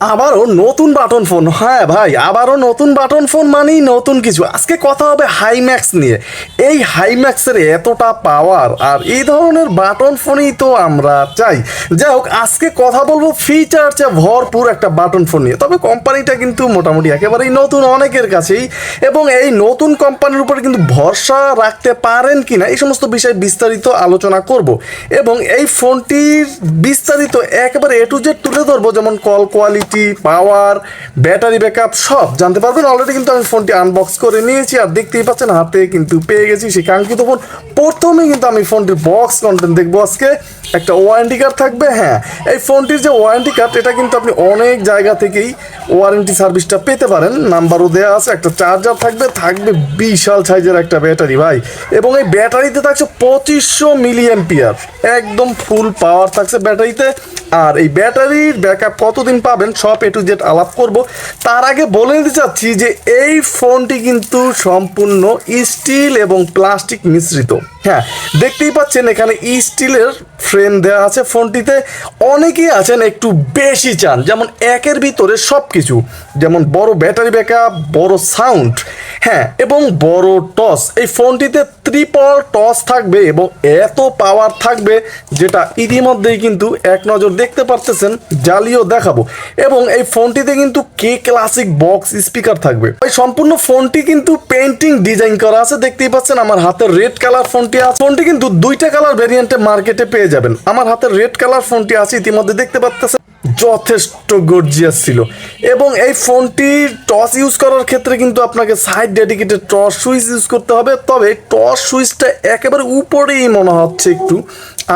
আবারও নতুন button phone. হ্যাঁ ভাই, আবারও নতুন বাটন ফোন মানেই নতুন কিছু। আজকে কথা হবে হাইম্যাক্স নিয়ে। এই হাইম্যাক্সের এতটা পাওয়ার আর এই ধরনের বাটন ফোনই তো আমরা চাই। যাই হোক, আজকে কথা বলব ফিচারসে ভরপুর একটা বাটন ফোন নিয়ে। তবে কোম্পানিটা কিন্তু মোটামুটি একেবারেই নতুন অনেকের কাছেই। এবং এই নতুন কোম্পানির উপরে কিন্তু ভরসা রাখতে পারেন কি না এই সমস্ত বিষয়ে বিস্তারিত আলোচনা করব। এবং এই ফোনটির বিস্তারিত একেবারে এ টু জেড তুলে ধরবো, যেমন call quality power battery backup সব জানতে পারবেন। অলরেডি কিন্তু আমি ফোনটি আনবক্স করে নিয়েছি আর দেখতেই পাচ্ছেন হাতে কিন্তু পেয়ে গেছি সেই কাঙ্ক্ষিত ফোন প্রথমে কিন্তু আমি ফোনটির বক্স কন্টেন্ট দেখব আজকে। একটা ওয়ারেন্টি কার্ড থাকবে হ্যাঁ। এই ফোনটির যে ওয়ারেন্টি কার্ড এটা কিন্তু আপনি অনেক জায়গা থেকেই ওয়ারেন্টি সার্ভিসটা পেতে পারেন। নাম্বারও দেওয়া আছে, একটা চার্জার থাকবে থাকবে বিশাল সাইজের একটা ব্যাটারি ভাই। এবং এই ব্যাটারিতে থাকছে পঁচিশশো মিলিয়ন পিয়ার একদম ফুল পাওয়ার থাকছে ব্যাটারিতে আর এই ব্যাটারির ব্যাকআপ কতদিন পাবেন সব এ টু জেড আলাপ করব। তার আগে বলে দিতে চাচ্ছি যে এই ফোনটি কিন্তু সম্পূর্ণ স্টিল এবং প্লাস্টিক মিশ্রিত। হ্যাঁ দেখতেই পাচ্ছেন এখানে স্টিলের ফ্রেম দেওয়া আছে ফোনটিতে। অনেকেই আছেন একটু বেশি চান, যেমন একের ভিতরে সব কিছু যেমন বড় ব্যাটারি ব্যাকআপ, বড় সাউন্ড হ্যাঁ এবং বড় টস এই ফোনটিতে ত্রিপল টস থাকবে এবং এত পাওয়ার থাকবে, যেটা ইতিমধ্যেই কিন্তু এক নজর দেখতে পারতেছেন জ্বালিয়েও দেখাবো। এবং এই ফোনটিতে কিন্তু কে ক্লাসিক বক্স স্পিকার থাকবে। এই সম্পূর্ণ ফোনটি কিন্তু পেন্টিং ডিজাইন করা আছে, দেখতেই পাচ্ছেন আমার হাতে রেড কালার ফোনটি আছে। ফোনটি কিন্তু দুইটা কালার ভেরিয়েন্টে মার্কেটে পেয়ে যাবেন। আমার হাতে রেড কালার ফোনটি আছে, ইতিমধ্যে দেখতে পাচ্ছেন, যথেষ্ট গর্জিয়াস ছিল। এবং এই ফোনটি টস ইউজ করার ক্ষেত্রে কিন্তু আপনাকে side dedicated toss switch use করতে হবে। তবে টস সুইচটা একেবারে উপরেই মনে হচ্ছে একটু।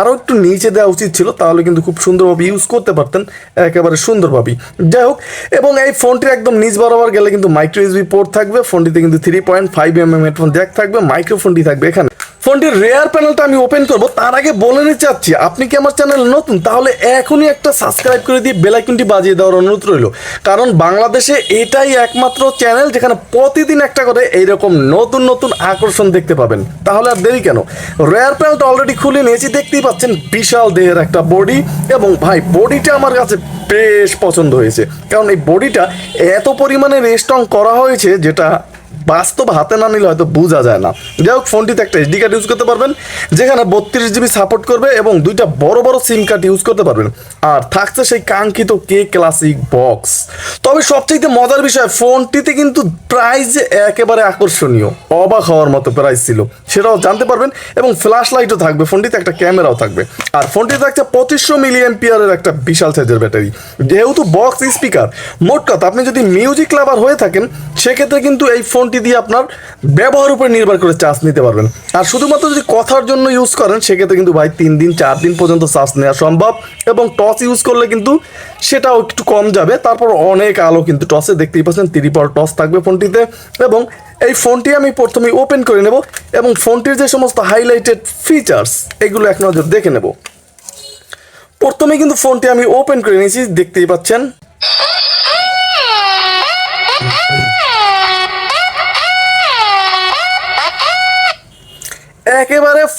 আরও একটু নিচে দেওয়া উচিত ছিল, তাহলে কিন্তু খুব সুন্দরভাবে ইউজ করতে পারতেন, একেবারে সুন্দরভাবেই। যাই হোক, এবং এই ফোনটির একদম নিচ বরাবর গেলে কিন্তু মাইক্রো ইউজবি পোর্ট থাকবে, ফোনটিতে কিন্তু three point five M M headphone jack থাকবে মাইক্রোফোনটি থাকবে এখানে। ফোনটির রেয়ার প্যানেলটা আমি ওপেন করব, তার আগে বলে নিতে চাচ্ছি, আপনি কি আমার চ্যানেল নতুন? তাহলে এখনই একটা সাবস্ক্রাইব করে দিয়ে বেলাইকনটি বাজিয়ে দেওয়ার অনুরোধ রইল। কারণ বাংলাদেশে এটাই একমাত্র চ্যানেল যেখানে প্রতিদিন একটা করে এইরকম নতুন নতুন আকর্ষণ দেখতে পাবেন। তাহলে আর দেরি কেন? রেয়ার প্যানেলটা অলরেডি খুলে নিয়েছি, দেখতেই পাচ্ছেন বিশাল দেহের একটা বডি এবং ভাই বডিটা আমার কাছে বেশ পছন্দ হয়েছে। কারণ এই বডিটা এত পরিমাণে রেস্টং করা হয়েছে যেটা বাস্তব হাতে না নিলে হয়তো বোঝা যায় না। যাই হোক, ফোনটিতে একটা এসডি কার্ড ইউজ করতে পারবেন, যেখানে বত্রিশ জিবি সাপোর্ট করবে এবং দুইটা বড় বড় সিম কার্ড ইউজ করতে পারবেন। আর থাকছে সেই কাঙ্ক্ষিত কে ক্লাসিক বক্স তবে সবচেয়ে মজার বিষয়, ফোনটিতে কিন্তু প্রাইস একেবারে আকর্ষণীয়, অবাক হওয়ার মতো প্রাইস ছিল। সেটাও জানতে পারবেন এবং ফ্ল্যাশ লাইটও থাকবে, ফোনটিতে একটা ক্যামেরাও থাকবে। আর ফোনটিতে থাকছে পঁচিশশো মিলিয়ন পিয়ারের একটা বিশাল সাইজের ব্যাটারি যেহেতু বক্স স্পিকার মোট কথা আপনি যদি মিউজিক লাভার হয়ে থাকেন সেক্ষেত্রে কিন্তু এই ফোনটি দিয়ে আপনার ব্যবহার উপরে নির্ভর করে চার্জ নিতে পারবেন। আর শুধুমাত্র যদি কথার জন্য ইউজ করেন, সেক্ষেত্রে কিন্তু ভাই তিন দিন, চার দিন পর্যন্ত চার্জ নেওয়া সম্ভব এবং টস ইউজ করলে কিন্তু সেটাও একটু কম যাবে। তারপর অনেক আলো কিন্তু টসে দেখতেই পাচ্ছেন ত্রিপল টস থাকবে ফোনটিতে এবং এই ফোনটি আমি প্রথমে ওপেন করে নেব এবং ফোনটির যে সমস্ত হাইলাইটেড ফিচার্স এগুলো এক নজর দেখে নেব। প্রথমে কিন্তু ফোনটি আমি ওপেন করে নিয়েছি, দেখতেই পাচ্ছেন।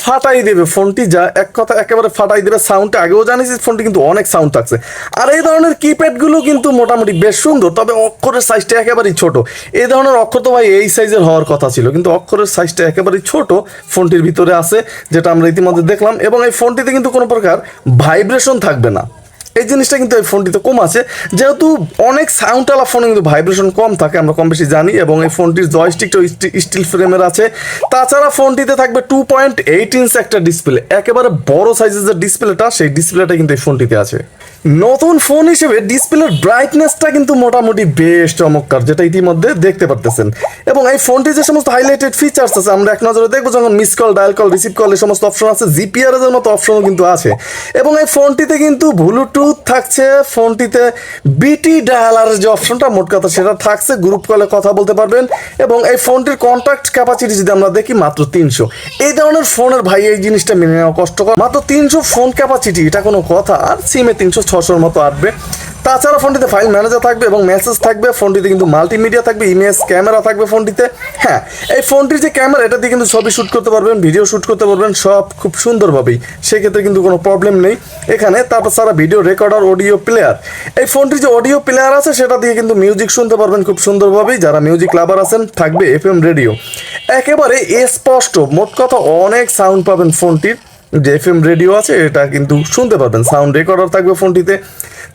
ফাটাই দেবে ফোনটি, যা এক কথা একেবারে ফাটাই দেবে সাউন্ডটা আগেও জানিস ফোনটি কিন্তু অনেক সাউন্ড থাকছে। আর এই ধরনের কিপ্যাডগুলো কিন্তু মোটামুটি বেশ সুন্দর, তবে অক্ষরের সাইজটা একেবারেই ছোট। এই ধরনের অক্ষর তো ভাই এই সাইজের হওয়ার কথা ছিল, কিন্তু অক্ষরের সাইজটা একেবারেই ছোট ফোনটির ভিতরে আছে, যেটা আমরা ইতিমধ্যে দেখলাম। এবং এই ফোনটিতে কিন্তু কোনো প্রকার ভাইব্রেশন থাকবে না। এই জিনিসটা কিন্তু এই ফোনটিতে কম আছে। যেহেতু অনেক সাউন্ডওয়ালা ফোনে কিন্তু ভাইব্রেশন কম থাকে, আমরা কম বেশি জানি, এবং এই ফোনটির জয়স্টিকটা স্টিল ফ্রেমের আছে। তাছাড়া ফোনটিতে থাকবে টু পয়েন্ট এইট ইঞ্চ একটা ডিসপ্লে একেবারে বড় সাইজের যে ডিসপ্লেটা সেই ডিসপ্লেটা কিন্তু এই ফোনটিতে আছে। নতুন ফোন হিসেবে ডিসপ্লের ব্রাইটনেসটা কিন্তু মোটামুটি বেশ চমৎকার, যেটা ইতিমধ্যে দেখতে পারতেছেন। এবং এই ফোনটি যে সমস্ত হাইলাইটেড ফিচার্স আছে, আমরা এক নজরে দেখব যখন miss call dial call receive call এই সমস্ত অপশন আছে জিপিআর এর মতো অপশনও কিন্তু আছে। এবং এই ফোনটিতে কিন্তু ব্লুটুথ থাকছে ফোনটিতে বিটি ডায়ালারের যে অপশনটা, মোট কথা সেটা থাকছে গ্রুপ কলে কথা বলতে পারবেন। এবং এই ফোনটির কন্ট্যাক্ট ক্যাপাসিটি যদি আমরা দেখি, মাত্র তিনশো। এই ধরনের ফোনের ভাই এই জিনিসটা মেনে নেওয়া কষ্টকর। মাত্র তিনশো ফোন ক্যাপাসিটি এটা কোনো কথা। আর সিমে তিনশো, ছশোর মতো আসবে। তাছাড়া ফোনটিতে ফাইল ম্যানেজার থাকবে এবং মেসেজ থাকবে, ফোনটিতে কিন্তু মাল্টিমিডিয়া থাকবে, ইমেজ, ক্যামেরা থাকবে ফোনটিতে। হ্যাঁ এই ফোনটির যে ক্যামেরা, এটা দিয়ে কিন্তু ছবি শ্যুট করতে পারবেন, ভিডিও শ্যুট করতে পারবেন, সব খুব সুন্দরভাবেই। সেক্ষেত্রে কিন্তু কোনো প্রবলেম নেই। এখানে তারপর সারা ভিডিও রেকর্ডার অডিও প্লেয়ার এই ফোনটির যে অডিও প্লেয়ার আছে, সেটা দিয়ে কিন্তু মিউজিক শুনতে পারবেন খুব সুন্দরভাবেই। যারা মিউজিক লাভার আছেন, থাকবে এফ এম রেডিও একেবারে স্পষ্ট, মোট কথা অনেক সাউন্ড পাবেন ফোনটির। যে এফ এম রেডিও আছে, এটা কিন্তু শুনতে পারবেন। সাউন্ড রেকর্ডার থাকবে ফোনটিতে।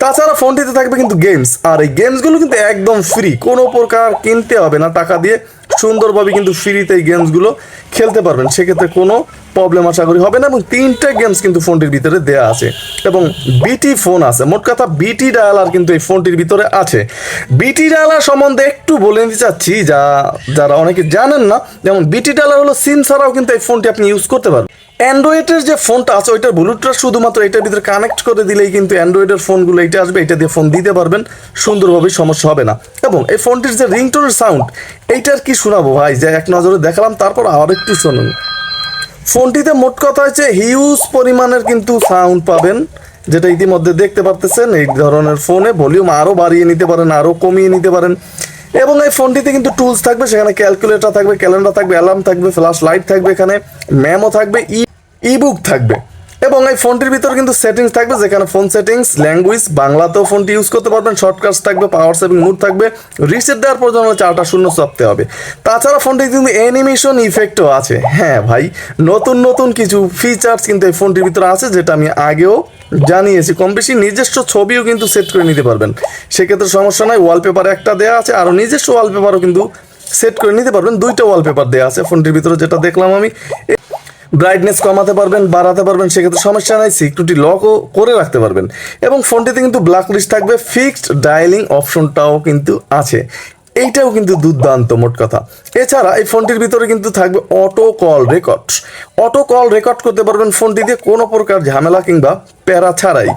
তাছাড়া ফোনটিতে থাকবে কিন্তু গেমস আর এই গেমসগুলো কিন্তু একদম ফ্রি কোনো প্রকার কিনতে হবে না। টাকা দিয়ে সুন্দরভাবে কিন্তু ফ্রিতে এই গেমসগুলো খেলতে পারবেন। সেক্ষেত্রে কোনো প্রবলেম আশা করি হবে না এবং তিনটে গেমস কিন্তু ফোনটির ভিতরে দেয়া আছে। এবং বিটি ফোন আছে। মোট কথা বিটি ডায়ালার কিন্তু এই ফোনটির ভিতরে আছে। বিটি ডায়ালার সম্বন্ধে একটু বলে নিতে চাচ্ছি, যা যারা অনেকে জানেন না, যেমন বিটি ডায়ালার হলো সিম ছাড়াও কিন্তু এই ফোনটি আপনি ইউজ করতে পারবেন। অ্যান্ড্রয়েডের যে ফোনটা আছে, ওইটার ব্লুটুথ শুধুমাত্র এটার ভিতরে কানেক্ট করে দিলেই কিন্তু অ্যান্ড্রয়েডের ফোনগুলো এটা আসবে, এটা দিয়ে ফোন দিতে পারবেন। সুন্দরভাবে সমস্যা হবে না। এবং এই ফোনটির যে রিংটোনের সাউন্ড এইটার কি শোনাবো ভাই? যে এক নজরে দেখালাম, তারপর আবার একটু শুনুন। ফোনটিতে মোট কথা হচ্ছে হিউজ পরিমাণের কিন্তু সাউন্ড পাবেন, যেটা ইতিমধ্যে দেখতে পারতেছেন। এই ধরনের ফোনে ভলিউম আরও বাড়িয়ে নিতে পারেন আরও কমিয়ে নিতে পারেন। এবং এই ফোনটিতে কিন্তু টুলস থাকবে, সেখানে ক্যালকুলেটর থাকবে ক্যালেন্ডার থাকবে অ্যালার্ম থাকবে ফ্ল্যাশ লাইট থাকবে এখানে ম্যামও থাকবে ই ইবুক থাকবে। এবং এই ফোনটির ভিতরে কিন্তু সেটিংস থাকবে, যেখানে ফোন সেটিংস ল্যাঙ্গুয়েজ বাংলাতেও ফোনটি ইউজ করতে পারবেন শর্টকাটস থাকবে পাওয়ার সেভিং মুড থাকবে রিসেট দেওয়ার পর যেন চারটা শূন্য চাপতে হবে। তাছাড়া ফোনটি কিন্তু অ্যানিমেশন ইফেক্টও আছে। হ্যাঁ ভাই, নতুন নতুন কিছু ফিচার্স কিন্তু এই ফোনটির ভিতরে আছে, যেটা আমি আগেও জানিয়েছি। কম বেশি নিজস্ব ছবিও কিন্তু সেট করে নিতে পারবেন। সেক্ষেত্রে সমস্যা নাই ওয়ালপেপার একটা দেওয়া আছে আর নিজস্ব ওয়ালপেপারও কিন্তু সেট করে নিতে পারবেন। দুইটা ওয়ালপেপার দেওয়া আছে ফোনটির ভিতরে, যেটা দেখলাম আমি। ব্রাইটনেস কমাতে পারবেন, বাড়াতে পারবেন, সেক্ষেত্রে সমস্যা নাই সিকিউরিটি লকও করে রাখতে পারবেন। এবং ফোনটিতে কিন্তু ব্ল্যাক লিস্ট থাকবে ফিক্সড ডায়ালিং অপশনটাও কিন্তু আছে। এইটাও কিন্তু দুর্দান্ত, মোট কথা। এছাড়া এই ফোনটির ভিতরে কিন্তু থাকবে auto call record auto call record করতে পারবেন ফোনটি দিয়ে কোনো প্রকার ঝামেলা কিংবা প্যারা ছাড়াই।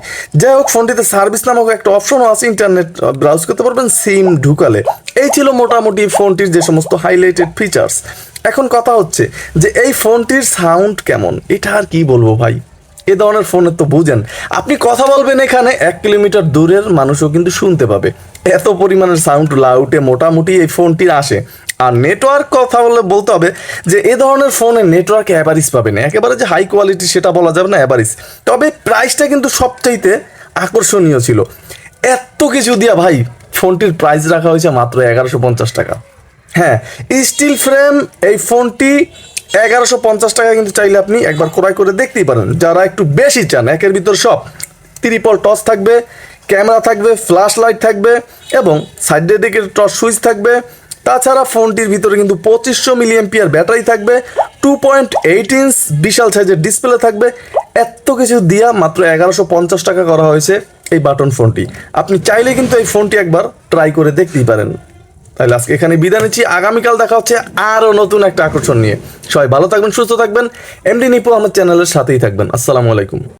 যাই হোক, ফোনটিতে সার্ভিস নামক একটা অপশনও আছে ইন্টারনেট ব্রাউজ করতে পারবেন সিম ঢুকালে। এই ছিল মোটামুটি ফোনটির যে সমস্ত হাইলাইটেড ফিচার্স এখন কথা হচ্ছে যে এই ফোনটির সাউন্ড কেমন? এটা আর কি বলব ভাই? এ ধরনের ফোনের তো বুঝেন। আপনি কথা বলবেন এখানে, এক কিলোমিটার দূরের মানুষও কিন্তু শুনতে পাবে। এত পরিমাণের সাউন্ড লাউটে মোটামুটি এই ফোনটির আসে। আর নেটওয়ার্ক কথা বলে বলতে হবে যে এ ধরনের ফোনে নেটওয়ার্ক অ্যাভারিজ পাবেন। একেবারে যে হাই কোয়ালিটি সেটা বলা যাবে না অ্যাভারিজ তবে প্রাইসটা কিন্তু সবচাইতে আকর্ষণীয় ছিল। এত কিছু দিয়া ভাই ফোনটির প্রাইস রাখা হয়েছে মাত্র এগারোশো পঞ্চাশ টাকা। হ্যাঁ স্টিল ফ্রেম এই ফোনটি এগারোশো পঞ্চাশ টাকা কিন্তু চাইলে আপনি একবার ক্রয় করে দেখতেই পারেন। যারা একটু বেশি চান, একের ভিতর সব, ত্রিপল টস থাকবে ক্যামেরা থাকবে ফ্ল্যাশ লাইট থাকবে এবং সাইডের দিকে টস সুইচ থাকবে। তাছাড়া ফোনটির ভিতরে কিন্তু পঁচিশশো মিলিয়ন পিয়ার ব্যাটারি থাকবে টু পয়েন্ট এইট ইঞ্চ বিশাল সাইজের ডিসপ্লে থাকবে। এত কিছু দিয়া মাত্র এগারোশো পঞ্চাশ টাকা করা হয়েছে এই বাটন ফোনটি আপনি চাইলে কিন্তু এই ফোনটি একবার ট্রাই করে দেখতেই পারেন। তাহলে আজকে এখানে বিদায় নিচ্ছি। আগামীকাল দেখা হচ্ছে আরও নতুন একটা আকর্ষণ নিয়ে। সবাই ভালো থাকবেন, সুস্থ থাকবেন। এমডি নিপু আমার চ্যানেলের সাথেই থাকবেন। আসসালামু আলাইকুম।